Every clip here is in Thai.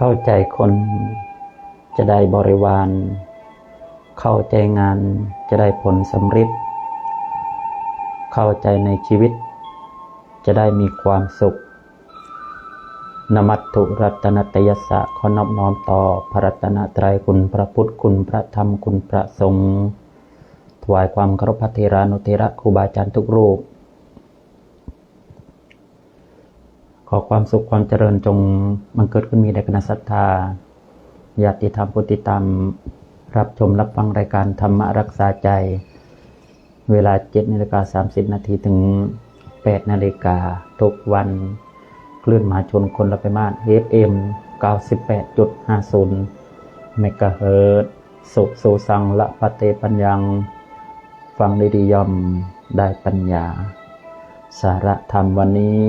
เข้าใจคนจะได้บริวาร เข้าใจงานจะได้ผลสำร็จเข้าใจในชีวิต จะได้มีความสุขนมัตถุรัตนตยสะขอนอบน้อมต่อพระรัตนตรัยคุณพระพุทธคุณพระธรรมคุณพระสงฆ์ถวายความเคารพพระเทรานุเทระครูบาอาจารย์ทุกรูป ขอความสุขความเจริญจงบังเกิดขึ้นมีในคณะศรัทธาญาติธรรมพุทธิธรรม รับชมรับฟังรายการธรรมรักษาใจ เวลา7นาฬิกา30นาทีถึง8นาฬิกาทุกวันคลื่นมหาชนคนละไปมาตร FM 98.50เมกะเฮิรตสุขสูสังละปะเตปัญญัง ฟังดีๆย่อมได้ปัญญา สาระธรรมวันนี้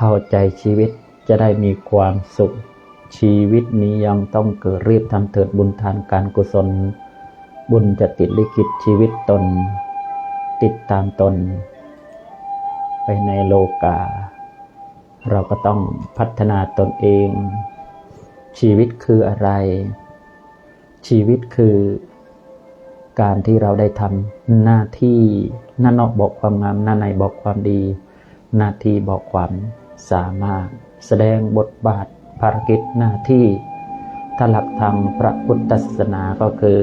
เข้าใจชีวิตจะได้มีความสุข ชีวิตนี้ยังต้องเกิดรีบทำเถิดบุญทานการกุศล บุญจะติดลิขิตชีวิตตน ติดตามตน ไปในโลกา เราก็ต้องพัฒนาตนเอง ชีวิตคืออะไร ชีวิตคือการที่เราได้ทำหน้าที่หน้านอกบอกความงามหน้าในบอกความดี หน้าที่บอกความ สามารถแสดงบทบาทภารกิจหน้าที่ถ้าหลักทางพระพุทธศาสนาก็คือ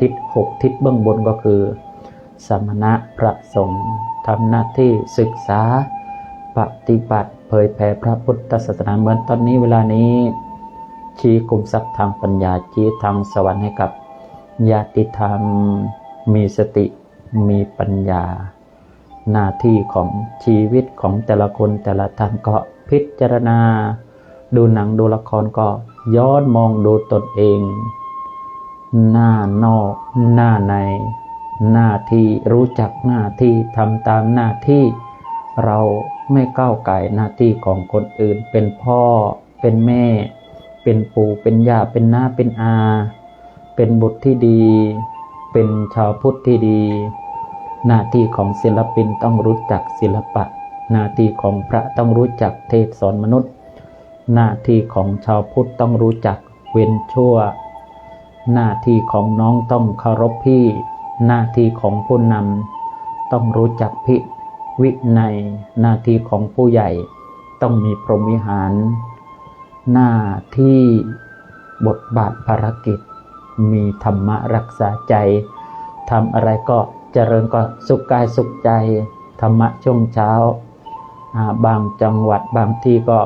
ทิศหกทิศเบื้องบนก็คือ สมณะพระสงฆ์ทำหน้าที่ศึกษาปฏิบัติเผยแผ่พระพุทธศาสนาเหมือนตอนนี้เวลานี้ชี้กลุ่มทรัพย์ทางปัญญาชี้ทางสวรรค์ให้กับญาติธรรมมีสติมีปัญญา หน้าที่ของชีวิตของแต่ละคนแต่ละท่านก็พิจารณา ดูหนังดูละครก็ย้อนมองดูตนเอง หน้านอก หน้าใน หน้าที่รู้จักหน้าที่ทำตามหน้าที่ เราไม่ก้าวไก่หน้าที่ของคนอื่น เป็นพ่อ เป็นแม่ เป็นปู่เป็นย่าเป็นน้าเป็นอา เป็นบุตรที่ดี เป็นชาวพุทธที่ดี หน้าที่ของศิลปินต้องรู้จักศิลปะ หน้าที่ของพระต้องรู้จักเทศสอนมนุษย์ หน้าที่ของชาวพุทธต้องรู้จักเว้นชั่ว หน้าที่ของน้องต้องเคารพพี่ หน้าที่ของผู้นำต้องรู้จักพิวินัยหน้าที่ของผู้ใหญ่ต้องมีพรหมวิหาร หน้าที่บทบาทภารกิจ มีธรรมะรักษาใจทำอะไรก็ เจริญก็สุขกายสุขใจ ธรรมะช่วงเช้า บางจังหวัดบางที่ก็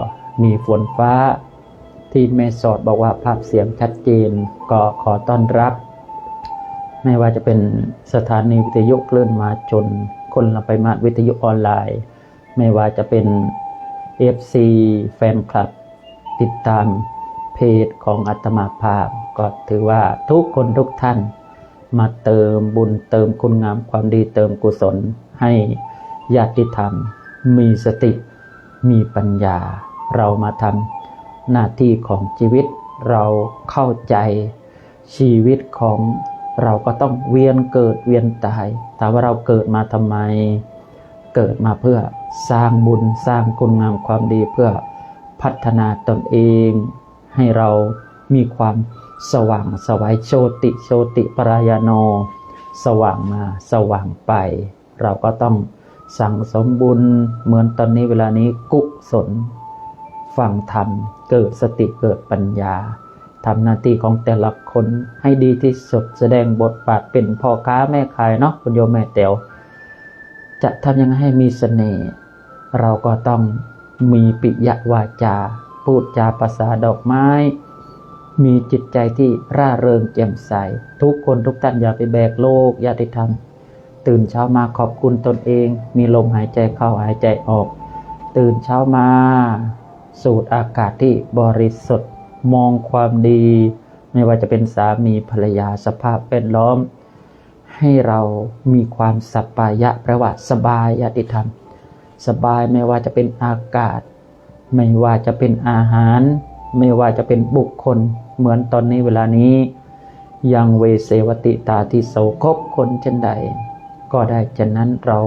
มีฝนฟ้า ที่เมสอดบอกว่าภาพเสียงชัดเจนก็ขอต้อนรับ ไม่ว่าจะเป็นสถานีวิทยุคลื่นมาจนคนละไปมาวิทยุออนไลน์ ไม่ว่าจะเป็น FC แฟนคลับ ติดตามเพจของอัตมาภาพ ก็ถือว่าทุกคนทุกท่าน มาเติมบุญเติมคุณงามความดีเติมกุศล ให้ญาติธรรม มีสติมีปัญญา เรามาทำหน้าที่ของชีวิต เราเข้าใจชีวิตของเราก็ต้องเวียนเกิดเวียนตายถามว่าเราเกิดมาทำไม เกิดมาเพื่อสร้างบุญสร้างคุณงามความดีเพื่อพัฒนาตนเอง ให้เรามีความ สว่างสวัยโชติโชติปรายโน สว่างมาสว่างไป เราก็ต้องสั่งสมบุญเหมือนตอนนี้เวลานี้กุศลฟังธรรมเกิดสติเกิดปัญญาทำหน้าที่ของแต่ละคนให้ดีที่สุดแสดงบทบาทเป็นพ่อค้าแม่ขายเนาะคุณโยมแม่เต๋วจะทำยังไงให้มีเสน่ห์เราก็ต้องมีปิยวาจา พูดจาภาษาดอกไม้ มีจิตใจที่ร่าเริงแจ่มใส ทุกคนทุกท่านอย่าไปแบกโลกอย่าได้ทำตื่นเช้ามาขอบคุณตนเอง มีลมหายใจเข้าหายใจออก ตื่นเช้ามาสูดอากาศที่บริสุทธิ์มองความดี ไม่ว่าจะเป็นสามีภรรยาสภาพแวดล้อม ให้เรามีความสัปปายะแปลว่าสบายยติธรรม สบายไม่ว่าจะเป็นอากาศ ไม่ว่าจะเป็นอาหาร ไม่ว่าจะเป็นบุคคล เหมือนตอนนี้เวลานี้ยังเวเสวติตาที่โสคบคนเช่นใด ก็ได้ฉะนั้นเรา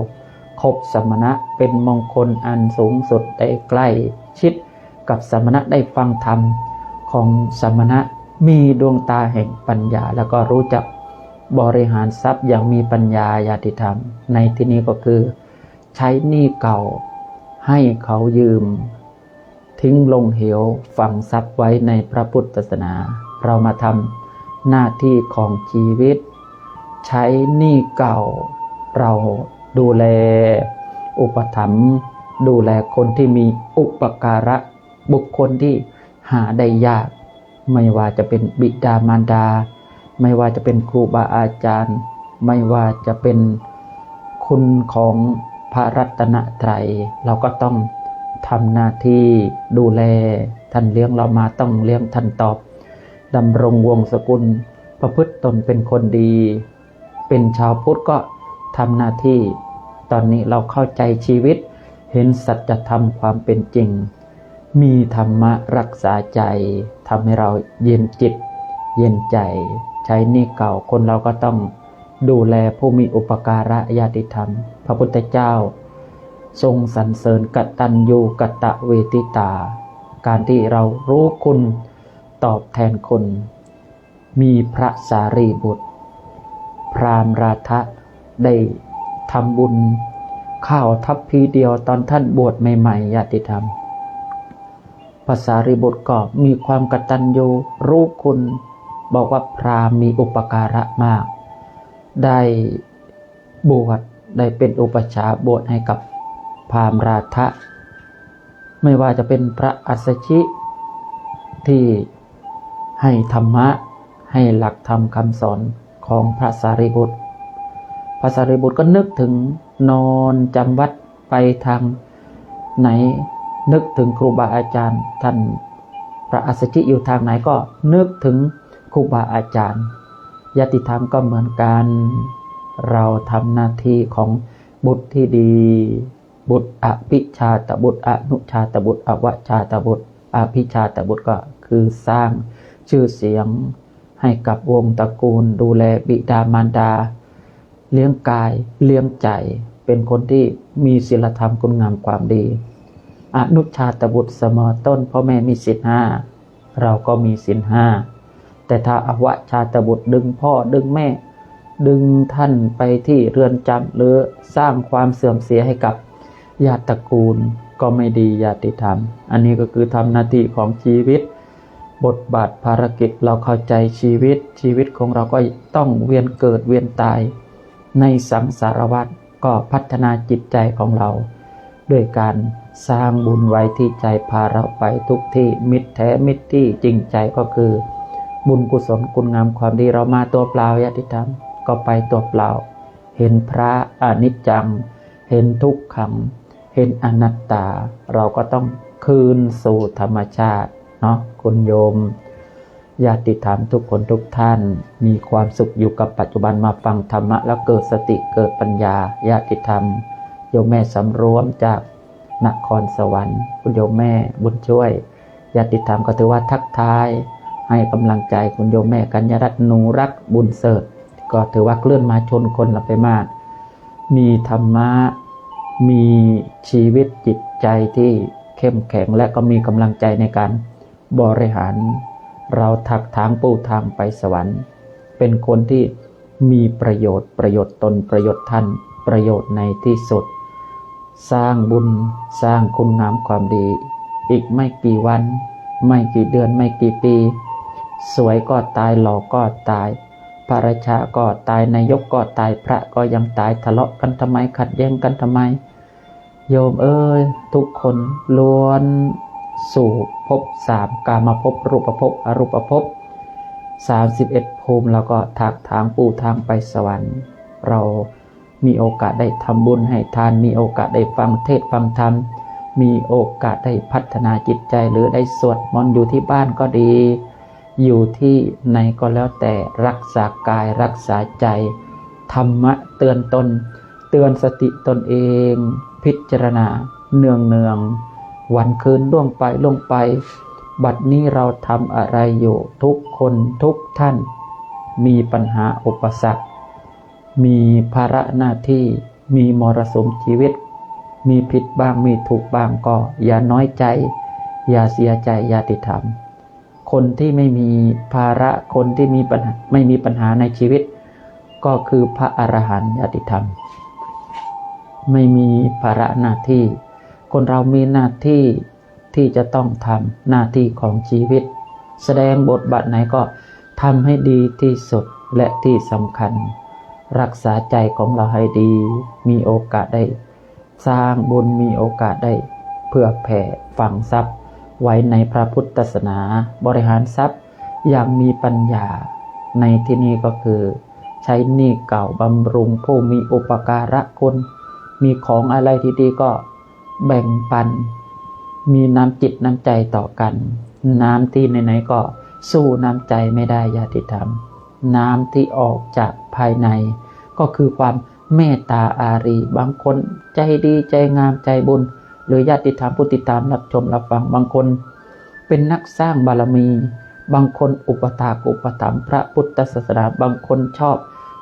คบสมณะเป็นมงคลอันสูงสุดได้ใกล้ชิดกับสมณะได้ฟังธรรมของสมณะมีดวงตาแห่งปัญญา แล้วก็รู้จักบริหารทรัพย์อย่างมีปัญญาญาติธรรม ในที่นี้ก็คือ ใช้หนี้เก่าให้เขายืม ทิ้งลงเหวฝังทรัพย์ไว้ในพระพุทธศาสนา เรามาทำหน้าที่ของชีวิต ใช้หนี้เก่า เราดูแล อุปถัมภ์ดูแลคนที่มีอุปการะบุคคลที่หาได้ยาก ไม่ว่าจะเป็นบิดามารดา ไม่ว่าจะเป็นครูบาอาจารย์ ไม่ว่าจะเป็นคุณของพระรัตนตรัยเราก็ต้อง ทำหน้าที่ดูแล ท่านเลี้ยงเรามาต้องเลี้ยงท่านตอบดำรงวงศกุล ประพฤติตนเป็นคนดี เป็นชาวพุทธก็ทำหน้าที่ ตอนนี้เราเข้าใจชีวิต เห็นสัจธรรมความเป็นจริง มีธรรมะรักษาใจทำให้เราเย็นจิต เย็นใจ ใช้นี่เก่าคนเราก็ต้องดูแลผู้มีอุปการะญาติธรรม พระพุทธเจ้า ทรงสรรเสริญกตัญญูกตะเวทิตา การที่เรารู้คุณตอบแทนคน มีพระสารีบุตร พรามราทะได้ทำบุญข้าวทัพพีเดียวตอนท่านบวชใหม่ๆญาติธรรมภาษาริบุตรก็มีความกตัญญูรู้คุณ บอกว่าพราหมณ์มีอุปการะมาก ได้บวชได้เป็นอุปชาบวชให้กับ พราหมณ์ราทะไม่ว่าจะเป็นพระอัสชิ ที่ให้ธรรมะให้หลักธรรมคำสอนของพระสารีบุตร พระสารีบุตรก็นึกถึงนอนจำวัดไปทางไหนนึกถึงครูบาอาจารย์ท่านพระอัสสชิอยู่ทางไหนก็นึกถึงครูบาอาจารย์ยติธรรมก็เหมือนกัน เราทำหน้าที่ของบุตรที่ดี บุตรอภิชาตบุตรอนุชาตบุตรอวชาตบุตรอภิชาตบุตรก็คือสร้างชื่อเสียงให้กับวงตระกูล ดูแลบิดามารดา เลี้ยงกายเลี้ยงใจ เป็นคนที่มีศีลธรรมคุณงามความดี อนุชาตบุตรเสมอต้นพ่อแม่มีศีลห้าเราก็มีศีลห้าแต่ถ้าอวชาตบุตรดึงพ่อดึงแม่ ดึงท่านไปที่เรือนจำหรือสร้างความเสื่อมเสียให้กับ ญาติตระกูลก็ไม่ดีญาติธรรม อันนี้ก็คือทำหน้าที่ของชีวิต บทบาทภารกิจเราเข้าใจชีวิต ชีวิตของเราก็ต้องเวียนเกิดเวียนตาย ในสังสารวัฏก็พัฒนาจิตใจของเรา ด้วยการสร้างบุญไว้ที่ใจพาเราไปทุกที่มิตรแท้มิตรที่จริงใจก็คือ บุญกุศลคุณงามความดีเรามาตัวเปล่าญาติธรรมก็ไปตัวเปล่า เห็นพระอนิจจัง เห็นทุกขัง เห็นอนัตตาเราก็ต้องคืนสู่ธรรมชาติเนาะคุณโยมญาติธรรมทุกคนทุกท่าน มีความสุขอยู่กับปัจจุบันมาฟังธรรมะ แล้วเกิดสติเกิดปัญญาญาติธรรมโยมแม่สำรวมจากนครสวรรค์ คุณโยมแม่บุญช่วยญาติธรรมก็ถือว่าทักทายให้กำลังใจคุณโยมแม่กัญญารัตน์หนูรักบุญเสริฐก็ถือว่าเคลื่อนมาชนคนละไปมาก มีธรรมะ มีชีวิตจิตใจที่เข้มแข็งและก็มีกำลังใจในการบริหาร เราถักทางปูทางไปสวรรค์ เป็นคนที่มีประโยชน์ประโยชน์ตนประโยชน์ท่านประโยชน์ในที่สุด สร้างบุญสร้างคุณงามความดี อีกไม่กี่วัน ไม่กี่เดือนไม่กี่ปี สวยก็ตายหล่อก็ตาย พระราชาก็ตายนายกก็ตายพระก็ยังตายทะเลาะกันทำไมขัดแย้งกันทำไม โยมเอ้ยทุกคนล้วนสู่ภพสามกามาภพรูปภพอรูปภพสามสิบเอ็ดภูมิแล้วก็ถักทางปูทางไปสวรรค์ เรามีโอกาสได้ทำบุญให้ทาน มีโอกาสได้ฟังเทศฟังธรรม มีโอกาสได้พัฒนาจิตใจหรือได้สวดมนต์อยู่ที่บ้านก็ดี อยู่ที่ไหนก็แล้วแต่รักษากายรักษาใจ ธรรมะเตือนตน เตือนสติตนเอง พิจารณา เนืองเนืองๆวันคืนล่วงไปล่วงไป บัดนี้เราทำอะไรอยู่ทุกคนทุกท่าน มีปัญหาอุปสรรค มีภาระหน้าที่มีมรสุมชีวิต มีผิดบ้างมีถูกบ้างก็ อย่าน้อยใจ อย่าเสียใจญาติธรรม คนที่ไม่มีภาระคนที่มีปัญหาไม่มีปัญหาในชีวิต ก็คือพระอรหันต์ญาติธรรม ไม่มีภาระหน้าที่ คนเรามีหน้าที่ที่จะต้องทำหน้าที่ของชีวิต แสดงบทบาทไหนก็ทำให้ดีที่สุดและที่สำคัญ รักษาใจของเราให้ดี มีโอกาสได้ สร้างบุญมีโอกาสได้เพื่อแผ่ฝังทรัพย์ ไว้ในพระพุทธศาสนาบริหารทรัพย์อย่างมีปัญญาในที่นี้ก็คือ ใช้หนี้เก่าบำรุงผู้มีอุปการะคุณ มีของอะไรที่ดีก็แบ่งปัน มีน้ำจิตน้ำใจต่อกัน น้ำที่ไหนๆก็สู้น้ำใจไม่ได้ญาติธรรม น้ำที่ออกจากภายใน ก็คือความเมตตาอารี บางคนใจดีใจงามใจบุญ หรือญาติธรรมผู้ติดตามรับชมรับฟังบางคน เป็นนักสร้างบารมี บางคนอุปถากอุปถัมภ์พระพุทธศาสนาบางคนชอบ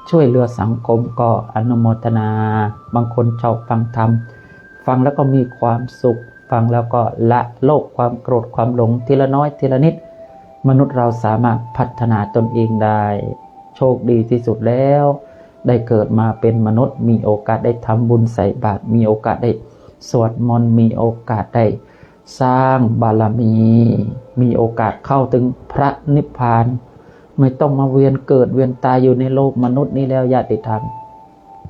ช่วยเหลือสังคมก็อนุโมทนา บางคนชอบฟังธรรม ฟังแล้วก็มีความสุข ฟังแล้วก็ละโลกความโกรธความหลงทีละน้อยทีละนิด มนุษย์เราสามารถพัฒนาตนเองได้ โชคดีที่สุดแล้ว ได้เกิดมาเป็นมนุษย์ มีโอกาสได้ทำบุญใส่บาตรมีโอกาสได้ สวดมนต์มีโอกาสได้สร้างบารมี มีโอกาสเข้าถึงพระนิพพาน ไม่ต้องมาเวียนเกิดเวียนตายอยู่ในโลกมนุษย์นี้แล้วญาติธรรม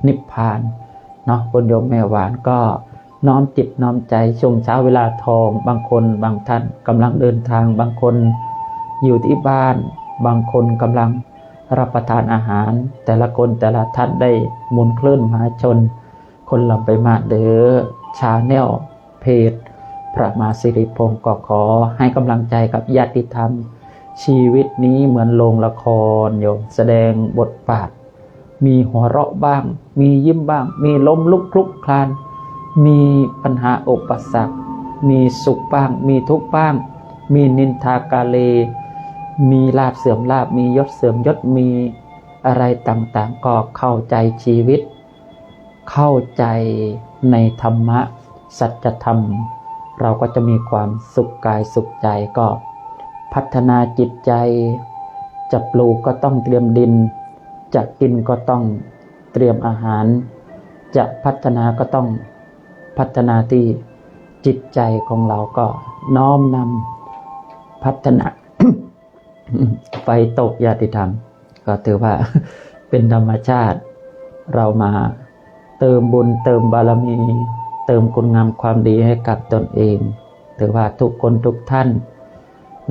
นิพพานเนาะคนโยมแม่หวานก็น้อมจิตน้อมใจช่วงเช้าเวลาทอง บางคนบางท่านกำลังเดินทาง บางคนอยู่ที่บ้าน บางคนกำลังรับประทานอาหาร แต่ละคนแต่ละท่านได้มุนคลื่นมหาชน คนลำไปมาเด้อ ชาแนลเพจ พระมาสิริพงศ์ก็ขอให้กำลังใจกับญาติธรรม ชีวิตนี้เหมือนโรงละครโยมแสดงบทบาท มีหัวเราะบ้าง มียิ้มบ้าง มีล้มลุกคลุกคลาน มีปัญหาอุปสรรค มีสุขบ้าง มีทุกข์บ้าง มีนินทากาเล มีลาบเสื่อมลาบมียศเสื่อมยศมีอะไรต่างๆ ก็เข้าใจชีวิต เข้าใจในธรรมะ สัจธรรม เราก็จะมีความสุขกายสุขใจก็ พัฒนาจิตใจ จะปลูกก็ต้องเตรียมดิน จะกินก็ต้องเตรียมอาหาร จะพัฒนาก็ต้องพัฒนาที่จิตใจของเราก็น้อมนำพัฒนาไฟตกญาติธรรม ก็ถือว่าเป็นธรรมชาติเรามา เติมบุญเติมบารมี เติมคุณงามความดีให้กับตนเอง ถือว่าทุกคนทุกท่าน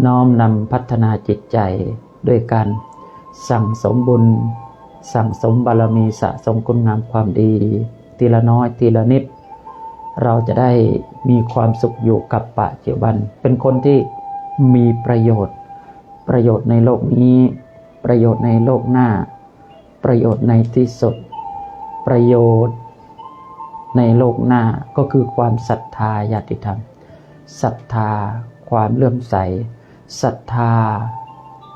น้อมนำพัฒนาจิตใจด้วยการสั่งสมบุญ สั่งสมบารมีสะสมคุณงามความดี ทีละน้อยทีละนิด เราจะได้มีความสุขอยู่กับปัจจุบัน เป็นคนที่มีประโยชน์ ประโยชน์ในโลกนี้ ประโยชน์ในโลกหน้า ประโยชน์ในที่สุดประโยชน์ ในโลกหน้าก็คือความศรัทธาญาติธรรมศรัทธา ความเลื่อมใสศรัทธา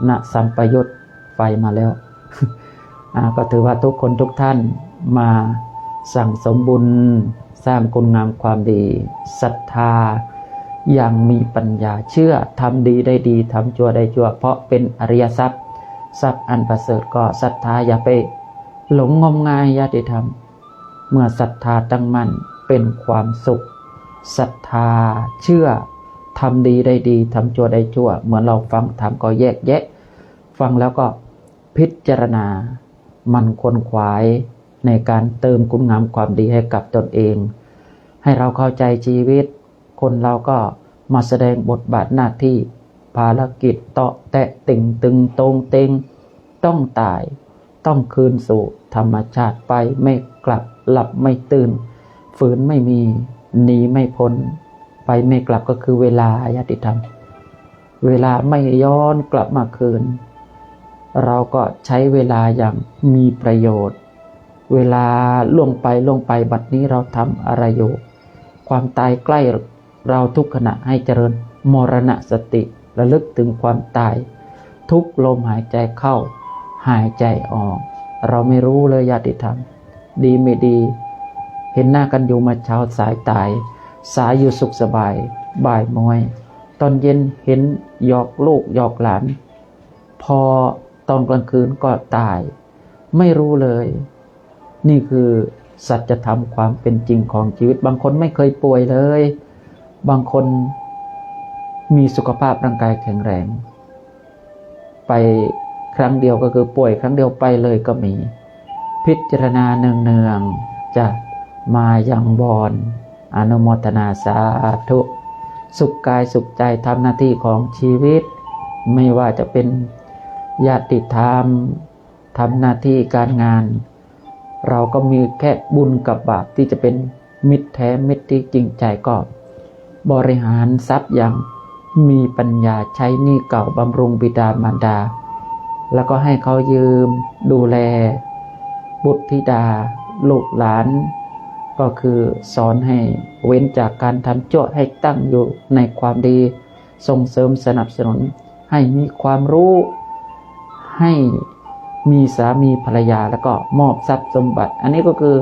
ณสัมปยุตไฟมาแล้วก็ถือว่าทุกคนทุกท่านมาสั่งสมบุญสร้างคุณงามความดีศรัทธาอย่างมีปัญญาเชื่อทำดีได้ดีทำชั่วได้ชั่ว เพราะเป็นอริยทรัพย์ ทรัพย์อันประเสริฐก็ศรัทธาอย่าไป หลงงมงายญาติธรรม มื่อศรัทธาตั้งมั่นเป็นความสุขศรัทธาเชื่อทำดีได้ดีทำชั่วได้ชั่ว เหมือนเราฟังธรรมก็แยกแยะ ฟังแล้วก็พิจารณา มันควนขวายในการเติมคุณงามความดีให้กับตนเอง ให้เราเข้าใจชีวิต คนเราก็มาแสดงบทบาทหน้าที่ ภารกิจเตาะแตะติ่งตึงตรงเต็งต้องตาย ต้องคืนสู่ธรรมชาติไปไม่กลับ หลับไม่ตื่น ฝืนไม่มีหนีไม่พ้น ไปไม่กลับก็คือเวลาญาติธรรม เวลาไม่ย้อนกลับมาคืน เราก็ใช้เวลาอย่างมีประโยชน์ เวลาล่วงไปล่วงไปบัดนี้เราทำอะไรอยู่ ความตายใกล้เราทุกขณะให้เจริญมรณะสติระลึกถึงความตาย ทุกลมหายใจเข้า หายใจออก เราไม่รู้เลยญาติธรรม ดีไม่ดี เห็นหน้ากันอยู่มาเช้าสายตาย สายอยู่สุขสบาย บ่ายมวยตอนเย็นเห็นหยอกลูกหยอกหลาน พอตอนกลางคืนก็ตาย ไม่รู้เลย นี่คือสัจธรรมความเป็นจริงของชีวิต บางคนไม่เคยป่วยเลย บางคนมีสุขภาพร่างกายแข็งแรง ไปครั้งเดียวก็คือป่วย ครั้งเดียวไปเลยก็มี พิจารณาเนืองๆจะมายังบอนอนุโมทนาสาธุ สุขกายสุขใจทำหน้าที่ของชีวิต ไม่ว่าจะเป็นญาติธรรมทำหน้าที่การงาน เราก็มีแค่บุญกับบาปที่จะเป็นมิตรแท้มิตรที่จริงใจก็บริหารทรัพย์อย่างมีปัญญาใช้หนี้เก่าบำรุงบิดามารดา แล้วก็ให้เขายืมดูแล บุตรธิดา ลูกหลาน ก็คือสอนให้เว้นจากการทำโจทย์ให้ตั้งอยู่ในความดี ส่งเสริมสนับสนุน ให้มีความรู้ ให้มีสามีภรรยาแล้วก็มอบทรัพย์สมบัติ อันนี้ก็คือ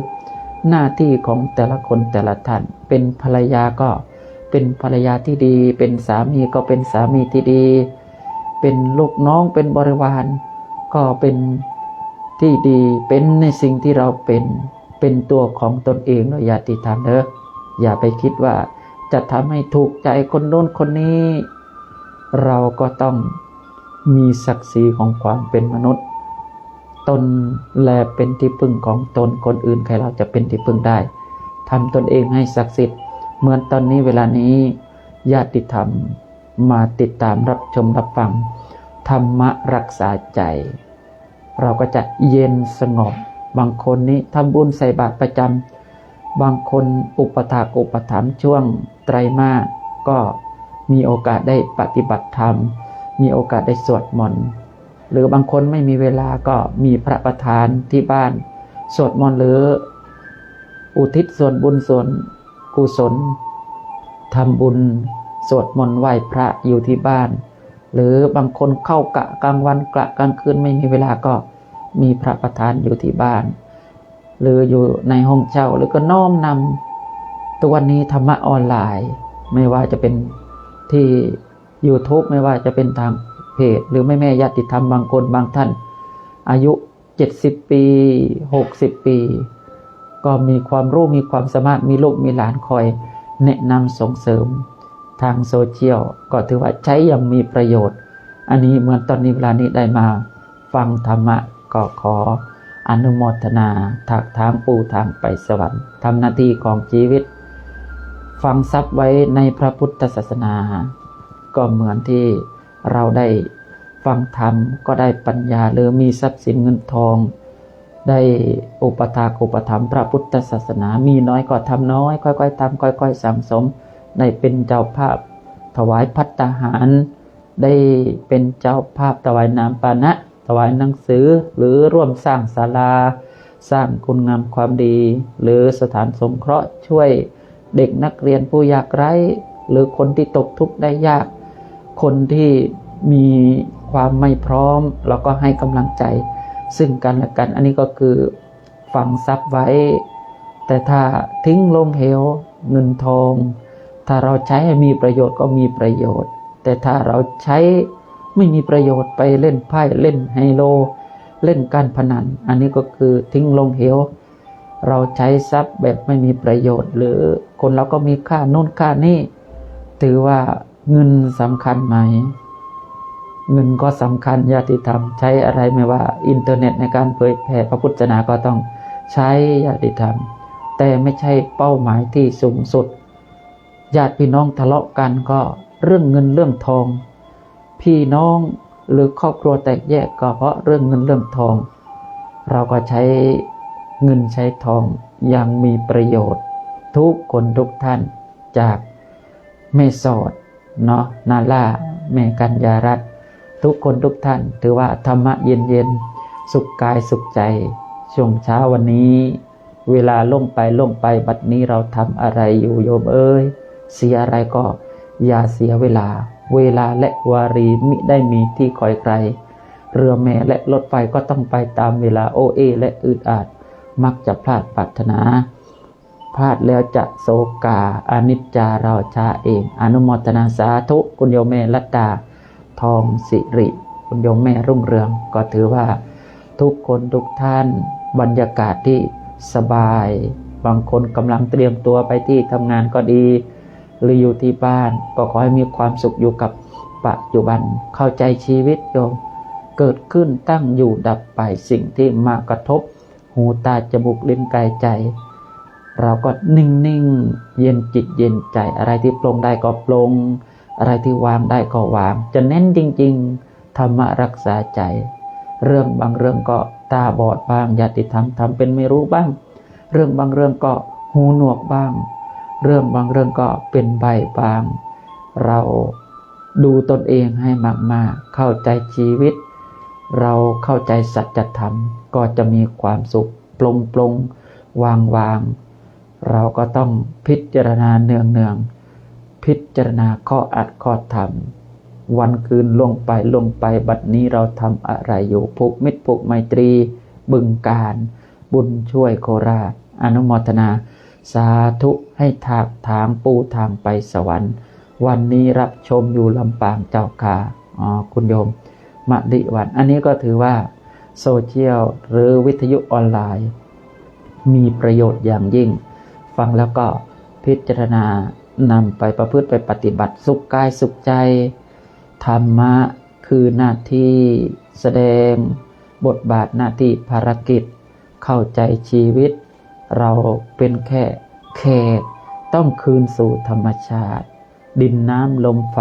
หน้าที่ของแต่ละคนแต่ละท่าน เป็นภรรยาก็เป็นภรรยาที่ดี เป็นสามีก็เป็นสามีที่ดี เป็นลูกน้องเป็นบริวาร ก็เป็น ที่ดีเป็นในสิ่งที่เราเป็นเป็นตัวของตนเองเนอะอย่าติดตามเนอะอย่าไปคิดว่าจะทำให้ถูกใจคนโน้นคนนี้ เราก็ต้องมีศักดิ์ศรีของความเป็นมนุษย์ ตนแลเป็นที่พึ่งของตนคนอื่นใครเราจะเป็นที่พึ่งได้ทำตนเองให้ศักดิ์สิทธิ์ เหมือนตอนนี้เวลานี้ญาติธรรมมาติดตามรับชมรับฟัง ธรรมะรักษาใจ เราก็จะเย็นสงบบางคนนี้ทำบุญใส่บาตรประจำบางคนอุปถากอุปถัมภ์ช่วงไตรมาสก็มีโอกาสได้ปฏิบัติธรรม มีโอกาสได้สวดมนต์หรือบางคนไม่มีเวลาก็มีพระประธานที่บ้าน สวดมนต์หรือ อุทิศส่วนบุญส่วนกุศลทำบุญสวดมนต์ไหว้พระอยู่ที่บ้าน หรือบางคนเข้ากะกลางวันกะกลางคืนไม่มีเวลาก็มีพระประธานอยู่ที่บ้าน หรืออยู่ในห้องเช่าหรือก็น้อมนำตัวันนี้ธรรมะออนไลน์ ไม่ว่าจะเป็นที่ YouTube ไม่ว่าจะเป็นทางเพจ หรือแม่แม่ญาติธรรมบางคนบางท่าน อายุ 70 ปี 60 ปี ก็มีความรู้มีความสามารถมีลูกมีหลานคอยแนะนำส่งเสริม ทางโซเชียลก็ถือว่าใช้อย่างมีประโยชน์ อันนี้เหมือนตอนนี้เวลานี้ได้มาฟังธรรมะก็ขออนุโมทนาถักทางปูทางไปสวรรค์ทำหน้าที่ของชีวิต ฟังซับไว้ในพระพุทธศาสนา ก็เหมือนที่เราได้ฟังธรรมก็ได้ปัญญาหรือมีทรัพย์สินเงินทอง ได้อุปถากอุปถัมภ์พระพุทธศาสนา มีน้อยก็ทำน้อย ค่อยๆทำค่อย ๆ สังสม ได้เป็นเจ้าภาพถวายพัตตาหาร ได้เป็นเจ้าภาพถวายน้ำปานะ ถวายหนังสือหรือร่วมสร้างศาลา สร้างคุณงามความดี หรือสถานสงเคราะห์ช่วยเด็กนักเรียนผู้ยากไร้ หรือคนที่ตกทุกข์ได้ยาก คนที่มีความไม่พร้อมเราก็ให้กำลังใจ ซึ่งกันและกันอันนี้ก็คือฝังทรัพย์ไว้ แต่ถ้าทิ้งลงเหวเงินทอง ถ้าเราใช้ให้มีประโยชน์ก็มีประโยชน์ แต่ถ้าเราใช้ไม่มีประโยชน์ไปเล่นไพ่เล่นไฮโล เล่นการพนัน อันนี้ก็คือทิ้งลงเหว เราใช้ทรัพย์แบบไม่มีประโยชน์ หรือคนเราก็มีค่าโน่นค่านี่ถือว่าเงินสำคัญไหม เงินก็สำคัญญาติธรรม ใช้อะไรไม่ว่าอินเทอร์เน็ตในการเผยแผ่พระพุทธศาสนาก็ต้องใช้ญาติธรรม แต่ไม่ใช่เป้าหมายที่สูงสุด ญาติพี่น้องทะเลาะกันก็เรื่องเงินเรื่องทอง พี่น้องหรือครอบครัวแตกแยกก็เพราะเรื่องเงินเรื่องทอง เราก็ใช้เงินใช้ทองอย่างมีประโยชน์ ทุกคนทุกท่านจากแม่สอดเนาะนาล่าแม่กัญญารัตทุกคนทุกท่าน ถือว่าธรรมะเย็นเย็นสุขกายสุขใจ ช่วงเช้าวันนี้ เวลาล่งไปล่งไปบัดนี้เราทำอะไรอยู่โยมเอ้ย เสียอะไรก็อย่าเสียเวลา เวลาและวารีมิได้มีที่คอยไกลเรือแม่และรถไฟก็ต้องไปตามเวลาโอเอ และอืดอาดมักจะพลาดปรารถนา พลาดแล้วจะโศกาอนิจจาเราชาเอง อนุโมทนาสาธุคุณโยมแม่ลัดดาทองสิริ คุณโยมแม่รุ่งเรือง ก็ถือว่า ทุกคนทุกท่านบรรยากาศที่สบาย บางคนกำลังเตรียมตัวไปที่ทำงานก็ดี หรืออยู่ที่บ้าน ก็ขอให้มีความสุขอยู่กับปัจจุบันเข้าใจชีวิตโยม เกิดขึ้นตั้งอยู่ดับไปสิ่งที่มากระทบ หูตาจมูกลิ้นกายใจ เราก็นิ่งนิ่งเย็นจิตเย็นใจอะไรที่ปลงได้ก็ปลง อะไรที่วางได้ก็วาง จะเน้นจริง ๆ ธรรมรักษาใจ เรื่องบางเรื่องก็ตาบอดบ้างญาติธรรมทำเป็นไม่รู้บ้าง เรื่องบางเรื่องก็หูหนวกบ้าง เรื่องบางเรื่องก็เป็นใบบาง เราดูตนเองให้มากๆ เข้าใจชีวิต เราเข้าใจสัจธรรมก็จะมีความสุขปลงปลงวางวางเราก็ต้องพิจารณาเนืองเนืองพิจารณาข้ออัดข้อธรรม วันคืนลงไปลงไปบัดนี้เราทำอะไรอยู่ผูมิตรผูกไมตรีบึงการ บุญช่วยโคราช อนุโมทนา สาธุให้ถากทางปูทางไปสวรรค์ วันนี้รับชมอยู่ลำปางเจ้าค่ะอ๋อคุณโยมมะลิวัน อันนี้ก็ถือว่าโซเชียลหรือวิทยุออนไลน์ มีประโยชน์อย่างยิ่ง ฟังแล้วก็พิจารณานำไปประพฤติไปปฏิบัติสุขกายสุขใจ ธรรมะคือหน้าที่แสดงบทบาทหน้าที่ภารกิจ เข้าใจชีวิต เราเป็นแค่แขกต้องคืนสู่ธรรมชาติ ดินน้ำลมไฟ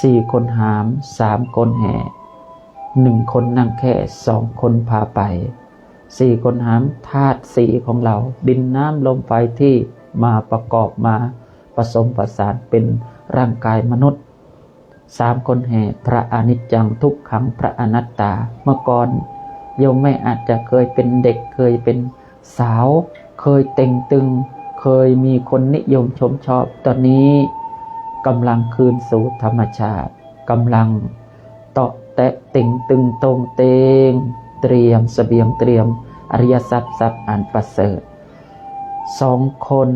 สี่คนหามสามคนแห่หนึ่งคนนั่งแค่สองคนพาไปสี่คนหามธาตุสี่ของเรา ดินน้ำลมไฟที่มาประกอบมาผสมประสานเป็นร่างกายมนุษย์สามคนแห่พระอนิจจังทุกขังพระอนัตตา เมื่อก่อนโยมไม่อาจจะเคยเป็นเด็กเคยเป็น สาวเคยเต่งตึง เคยมีคนนิยมชมชอบ ตอนนี้กำลังคืนสู่ธรรมชาติกำลังเตาะแตะติ่งตึงตรงเตง เตรียมสเสบียงเตรียม อริยทรัพย์ทรัพย์อันประเสริฐสองคน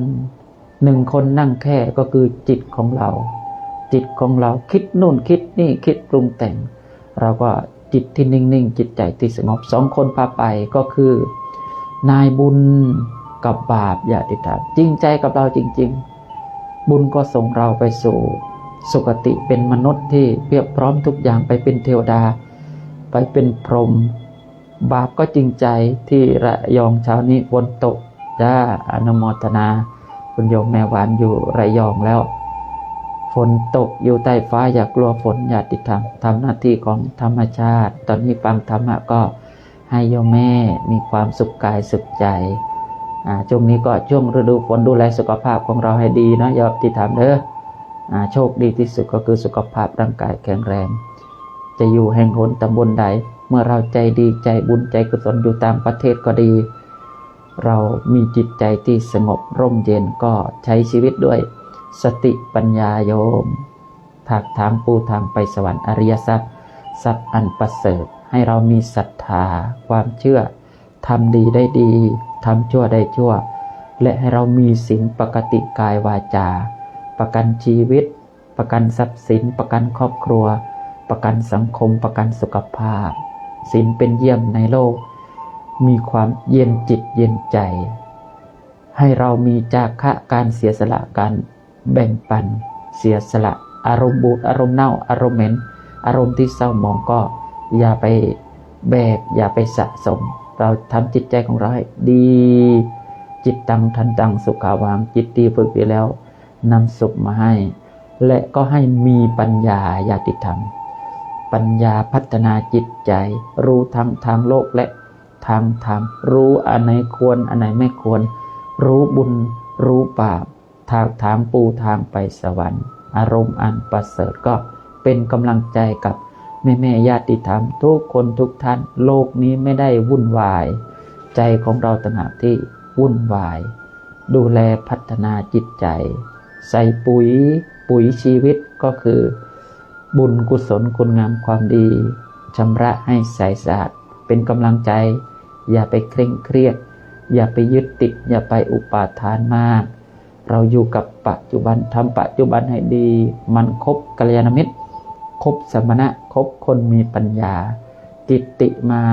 หนึ่งคนนั่งแค่ก็คือจิตของเรา จิตของเราคิดนู่นคิดนี่คิดปรุงแต่ง เราก็จิตที่นิ่งๆ จิตใจที่สงบสองคนพาไปก็คือ นายบุญกับบาปอย่าติดตามจริงใจกับเราจริง ๆ บุญก็ส่งเราไปสู่สุคติเป็นมนุษย์ที่เพียบพร้อมทุกอย่างไปเป็นเทวดา ไปเป็นพรหมบาปก็จริงใจที่ระยองเช้านี้ฝนตกจ้าอนุโมทนา คุณโยมแม่หวานอยู่ระยองแล้ว ฝนตกอยู่ใต้ฟ้าอย่ากลัวฝนอย่าติดทำทำหน้าที่ของธรรมชาติ ตอนนี้ฟังธรรมะก็ ให้โยมแม่มีความสุขกายสุขใจช่วงนี้ก็ช่วงฤดูฝนดูแลสุขภาพของเราให้ดีนะย่าติดทำเด้อโชคดีที่สุดก็คือสุขภาพร่างกายแข็งแรง จะอยู่แห่งหนตำบลใด เมื่อเราใจดีใจบุญใจกุศลอยู่ตางประเทศก็ดี เรามีจิตใจที่สงบร่มเย็นก็ใช้ชีวิตด้วยสติปัญญาโยม ถากทางปูทางไปสวรรค์อริยทรัพย์ ทรัพย์อันประเสริฐ ให้เรามีศรัทธาความเชื่อทำดีได้ดีทำชั่วได้ชั่ว และให้เรามีสิ่งปกติกายวาจา ประกันชีวิต ประกันทรัพย์สิน ประกันครอบครัว ประกันสังคม ประกันสุขภาพสินเป็นเยี่ยมในโลก มีความเย็นจิตเย็นใจ ให้เรามีจาคะการเสียสละการแบ่งปัน เสียสละ อารมณ์บูดอารมณ์เน่าอารมณ์เหม็นอารมณ์ที่เศร้าหมองก็ อย่าไปแบก อย่าไปสะสม เราทำจิตใจของเราให้ดี จิตตังทันตังสุขาวางจิตดีฝึกดีแล้วนำสุขมาให้ และก็ให้มีปัญญาญาติธรรม ปัญญาพัฒนาจิตใจ รู้ทั้งทางโลกและทางธรรม รู้อันไหนควรอันไหนไม่ควร รู้บุญรู้บาปทางทางปูทางไปสวรรค์ อารมณ์อันประเสริฐก็เป็นกำลังใจกับ แม่แม่ญาติธรรม ทุกคนทุกท่าน โลกนี้ไม่ได้วุ่นวาย ใจของเราต่างหากที่วุ่นวาย ดูแลพัฒนาจิตใจ ใส่ปุ๋ยปุ๋ยชีวิตก็คือ บุญกุศลคุณงามความดีชำระให้ใสสะอาดเป็นกำลังใจ อย่าไปเคร่งเครียด อย่าไปยึดติด อย่าไปอุปาทานมาก เราอยู่กับปัจจุบันทำปัจจุบันให้ดี มันคบกัลยาณมิตร คบสมณะคบคนมีปัญญา กิตติมา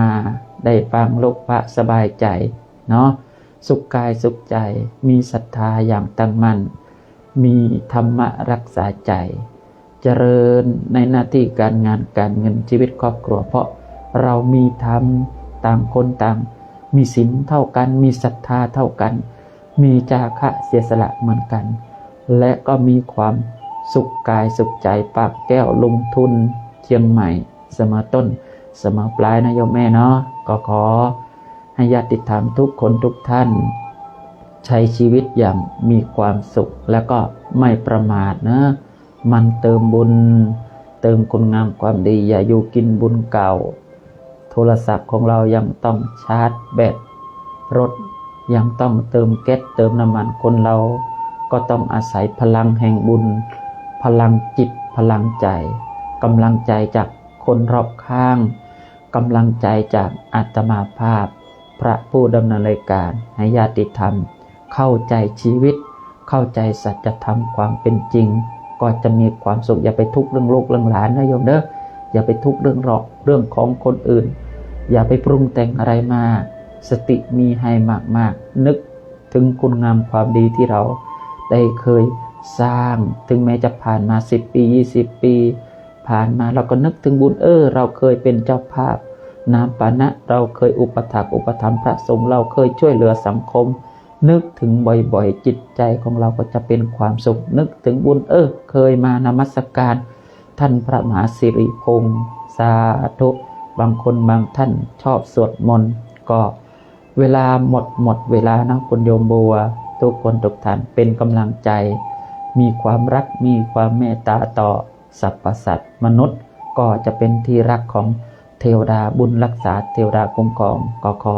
ได้ฟังโลกพระสบายใจเนาะสุขกายสุขใจ มีศรัทธาอย่างตั้งมั่น มีธรรมะรักษาใจ เจริญในหน้าที่การงานการเงินชีวิตครอบครัว เพราะเรามีธรรมต่างคนต่าง มีศีลเท่ากัน มีศรัทธาเท่ากัน มีจาคะเสียสละเหมือนกัน และก็มีความ สุขกายสุขใจปากแก้วลงทุนเชียงใหม่ เสมอต้น เสมอปลายนะโยมแม่เนาะก็ขอให้ญาติธรรมทุกคนทุกท่าน ใช้ชีวิตอย่างมีความสุขแล้วก็ไม่ประมาทนะมันเติมบุญ เติมคุณงามความดี อย่าอยู่กินบุญเก่า โทรศัพท์ของเรายังต้องชาร์จแบตรถยังต้องเติมแก๊สเติมน้ำมันคนเรา ก็ต้องอาศัยพลังแห่งบุญ พลังจิตพลังใจกำลังใจจากคนรอบข้างกำลังใจจากอาตมาภาพ พระผู้ดำเนินรายการให้ญาติธรรม เข้าใจชีวิต เข้าใจสัจธรรมความเป็นจริง ก็จะมีความสุขอย่าไปทุกข์เรื่องลูกเรื่องหลานนะโยมเด้ออย่าไปทุกข์เรื่องหรอกเรื่องของคนอื่น อย่าไปปรุงแต่งอะไรมา สติมีให้มากๆ นึกถึงคุณงามความดีที่เรา ได้เคย สร้างถึงแม้จะผ่านมา 10 ปี 20 ปี ผ่านมาเราก็นึกถึงบุญเออ เราเคยเป็นเจ้าภาพ น้ำปานะเราเคยอุปถัมภ์อุปถัมภ์พระสงฆ์เราเคยช่วยเหลือสังคม นึกถึงบ่อยๆ จิตใจของเราก็จะเป็นความสุข นึกถึงบุญเออ เคยมานมัสการ ท่านพระมหาสิริพงศ์สาธุบางคนบางท่านชอบสวดมนต์ก็เวลาหมดหมดเวลานะคุณโยมบัว ทุกคนทุกท่านเป็นกำลังใจ มีความรักมีความเมตตาต่อสรรพสัตว์มนุษย์ก็จะเป็นที่รักของเทวดาบุญรักษาเทวดาคุ้มครองก็ขอ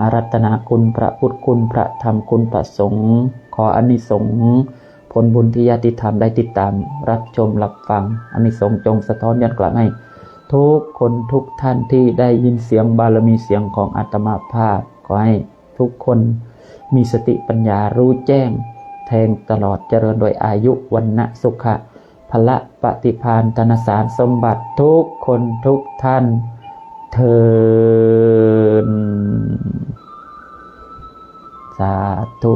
อารัตนาคุณพระพุทธคุณพระธรรมคุณพระสงฆ์ขออนิสงส์ผลบุญที่ญาติธรรมได้ติดตาม รับชมรับฟังอนิสงส์จงสะท้อนย้อนกลับให้ทุกคนทุกท่านที่ได้ยินเสียงบารมีเสียงของอาตมาภาพขอให้ทุกคนมีสติปัญญารู้แจ้ง แทงตลอดเจริญโดยอายุวันนะสุขะพละปฏิพานธนสารสมบัติทุกคนทุกท่านเทินสาธุ